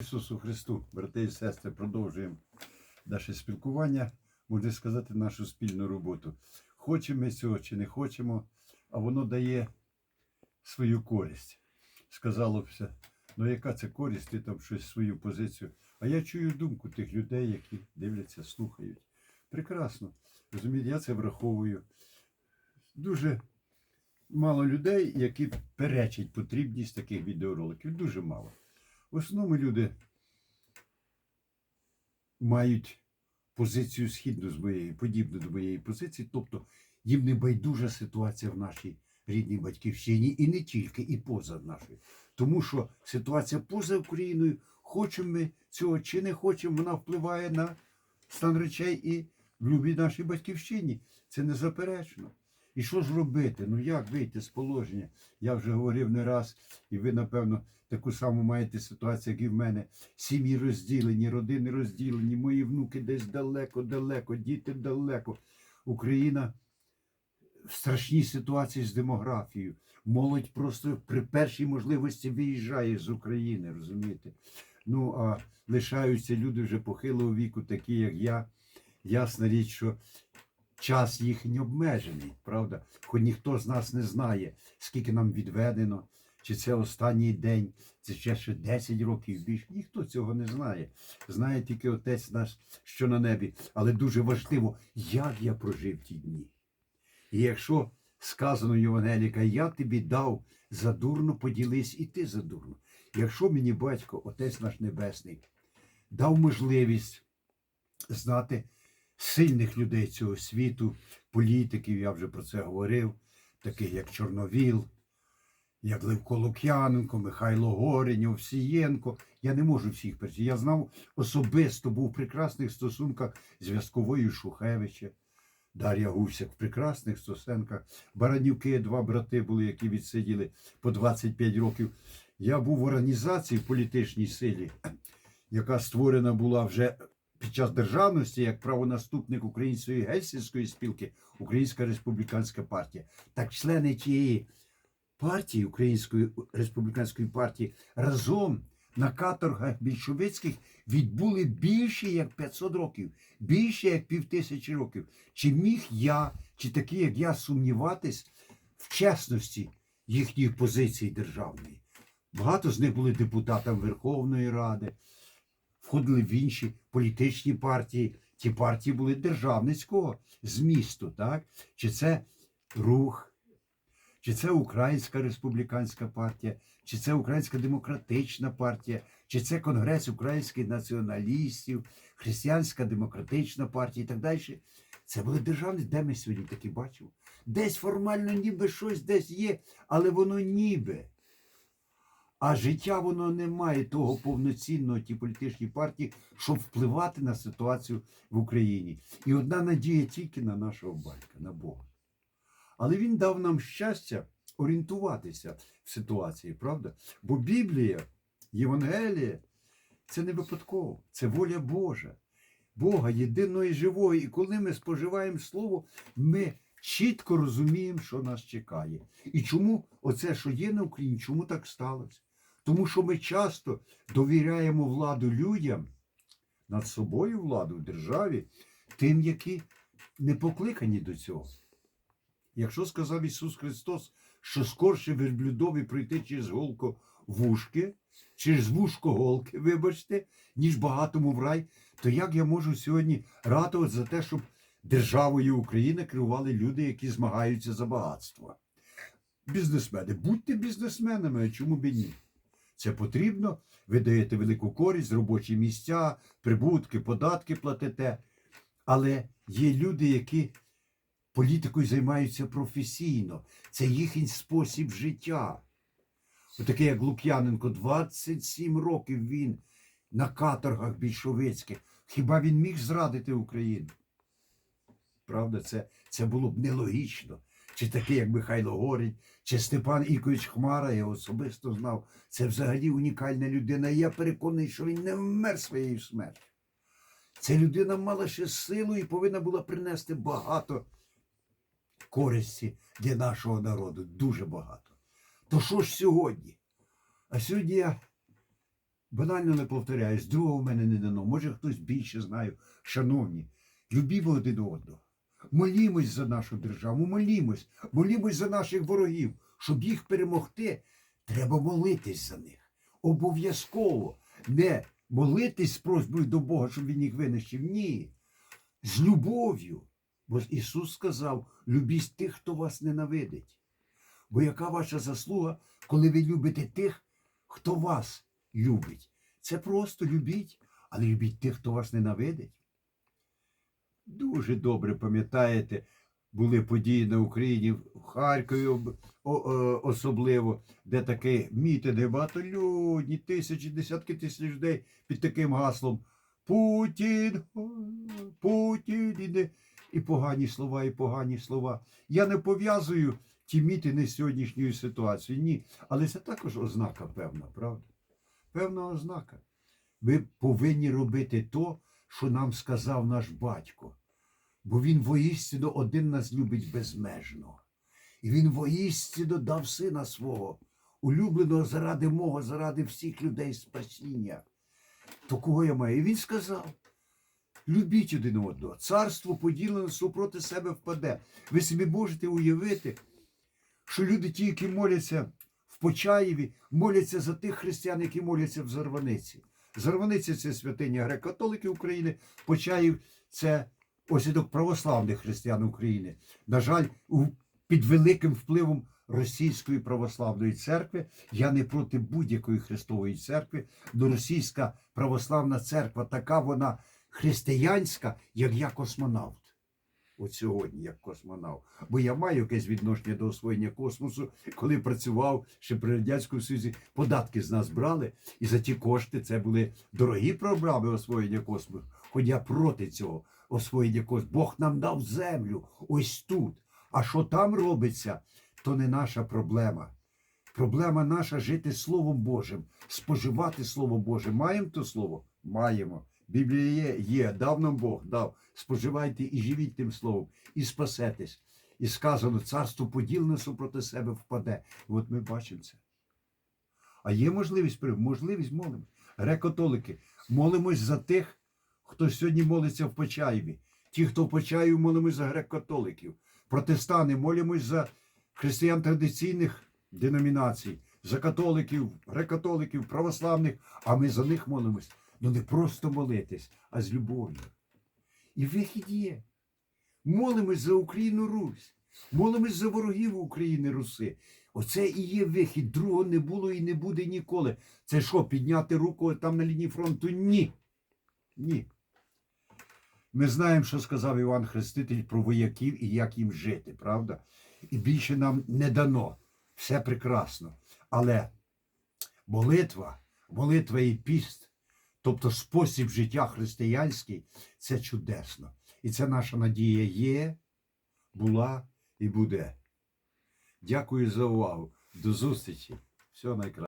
Ісусу Христу, брати і сестри, продовжуємо наше спілкування, можна сказати, нашу спільну роботу. Хочемо ми цього чи не хочемо, а воно дає свою користь. Сказало б, ну яка це користь, ти там щось свою позицію. А я чую думку тих людей, які дивляться, слухають. Прекрасно. Розумієте, я це враховую. Дуже мало людей, які перечать потрібність таких відеороликів. Дуже мало. В основному люди мають позицію східну з моєї, подібну до моєї позиції, тобто їм не байдужа ситуація в нашій рідній батьківщині і не тільки, і поза нашою. Тому що ситуація поза Україною, хочемо ми цього чи не хочемо, вона впливає на стан речей і в любій нашій батьківщині. Це незаперечно. І що ж робити? Ну як вийти з положення? Я вже говорив не раз, і ви, напевно, таку саму маєте ситуацію, як і в мене. Сім'ї розділені, родини розділені, мої внуки десь далеко-далеко, діти далеко. Україна в страшній ситуації з демографією. Молодь просто при першій можливості виїжджає з України, розумієте? Ну, а лишаються люди вже похилого віку, такі, як я. Ясна річ, що час їхній обмежений, правда? Хоч ніхто з нас не знає, скільки нам відведено, чи це останній день, це ще ще 10 років більше. Ніхто цього не знає. Знає тільки Отець наш, що на небі. Але дуже важливо, як я прожив ті дні. І якщо сказано Євангеліка, я тобі дав задурно, поділись і ти задурно. Якщо мені батько, Отець наш Небесний, дав можливість знати сильних людей цього світу, політиків, я вже про це говорив, таких як Чорновіл, як Левко Лук'яненко, Михайло Горень, Овсієнко. Я не можу всіх перечити. Я знав особисто, був в прекрасних стосунках з В'язковою Шухевича. Дар'я Гусяк в прекрасних стосунках. Баранівки, два брати були, які відсиділи по 25 років. Я був в організації в політичній силі, яка створена була вже під час державності як правонаступник Української гельсінської спілки, Українська республіканська партія. Так члени тієї партії, Української республіканської партії, разом на каторгах більшовицьких відбули більше як 500 років, більше як півтисячі років. Чи міг я, чи такі, як я, сумніватись в чесності їхньої позиції державної? Багато з них були депутатами Верховної Ради, входили в інші політичні партії. Ті партії були державницького змісту, так? Чи це рух, чи це Українська республіканська партія, чи це Українська демократична партія, чи це Конгрес українських націоналістів, Християнська демократична партія і так далі. Це були державні, де ми сьогодні такі бачимо. Десь формально ніби щось десь є, але воно ніби. А життя воно не має того повноцінного ті політичні партії, щоб впливати на ситуацію в Україні. І одна надія тільки на нашого батька, на Бога. Але він дав нам щастя орієнтуватися в ситуації, правда? Бо Біблія, Євангеліє це не випадково, це воля Божа, Бога єдиного і живого. І коли ми споживаємо Слово, ми чітко розуміємо, що нас чекає. І чому оце, що є на Україні, чому так сталося? Тому що ми часто довіряємо владу людям, над собою владу в державі, тим, які не покликані до цього. Якщо сказав Ісус Христос, що скорше верблюдові пройти через голко вушки, через вушко голки, вибачте, ніж багатому в рай, то як я можу сьогодні ратувати за те, щоб державою України керували люди, які змагаються за багатство? Бізнесмени, будьте бізнесменами, а чому б і ні? Це потрібно, ви даєте велику користь, робочі місця, прибутки, податки платите. Але є люди, які політикою займаються професійно. Це їхній спосіб життя. Отакий, як Лук'яненко, 27 років він на каторгах більшовицьких. Хіба він міг зрадити Україну? Правда, це, це було б нелогічно. Чи такий, як Михайло Горень, чи Степан Ікович Хмара, я особисто знав. Це взагалі унікальна людина. І я переконаний, що він не вмер своєю смертю. Ця людина мала ще силу і повинна була принести багато користі для нашого народу. Дуже багато. То що ж сьогодні? А сьогодні я банально не повторяюсь, другого в мене не дано. Може хтось більше знає. Шановні, любімо один одного. Молімось за нашу державу, молімось, молімось за наших ворогів, щоб їх перемогти. Треба молитись за них. Обов'язково не молитись з просьбою до Бога, щоб він їх винищив. Ні. З любов'ю. Бо Ісус сказав: любіть тих, хто вас ненавидить. Бо яка ваша заслуга, коли ви любите тих, хто вас любить? Це просто любіть, але любіть тих, хто вас ненавидить. Дуже добре пам'ятаєте, були події на Україні в Харкові о- особливо, де такі мітинги, багатолюдні, тисячі, десятки тисяч людей під таким гаслом Путін, Путін іде. І погані слова, і погані слова. Я не пов'язую ті мітини з сьогоднішньою ситуацією. Ні. Але це також ознака певна, правда? Певна ознака. Ми повинні робити то, що нам сказав наш батько. Бо він воістину один нас любить безмежно. І він воістину дав сина свого, улюбленого заради мого, заради всіх людей спасіння. То кого я маю? І він сказав: любіть один одного. Царство поділене супроти себе впаде. Ви собі можете уявити, що люди, ті, які моляться в Почаєві, моляться за тих християн, які моляться в Зарваниці. Зарваниця це святиня греко-католиків України, Почаїв це осідок православних християн України. На жаль, під великим впливом Російської православної церкви я не проти будь-якої Христової церкви, До російська православна церква така вона християнська, як я космонавт. От сьогодні, як космонавт. Бо я маю якесь відношення до освоєння космосу, коли працював ще при Радянському Союзі, податки з нас брали, і за ті кошти це були дорогі програми освоєння космосу. Хоч я проти цього освоєння космосу. Бог нам дав землю ось тут. А що там робиться, то не наша проблема. Проблема наша жити Словом Божим, споживати Слово Боже. Маємо то слово? Маємо. Біблія є, є, дав нам Бог, дав. Споживайте і живіть тим словом, і спасетесь. І сказано, царство поділене супроти себе впаде. От ми бачимо це. А є можливість, можливість молимо. Греко-католики, молимось за тих, хто сьогодні молиться в Почаєві. Ті, хто в Почаєві, молимось за греко-католиків. Протестани, молимось за християн традиційних деномінацій, за католиків, греко-католиків, православних, а ми за них молимось. Ну не просто молитись, а з любов'ю. І вихід є. Молимось за Україну Русь, молимось за ворогів України Руси. Оце і є вихід. Другого не було і не буде ніколи. Це що, підняти руку там на лінії фронту? Ні. Ні. Ми знаємо, що сказав Іван Хреститель про вояків і як їм жити, правда? І більше нам не дано. Все прекрасно. Але молитва, молитва і піст, тобто спосіб життя християнський, це чудесно. І це наша надія є, була і буде. Дякую за увагу. До зустрічі. Всього найкраще.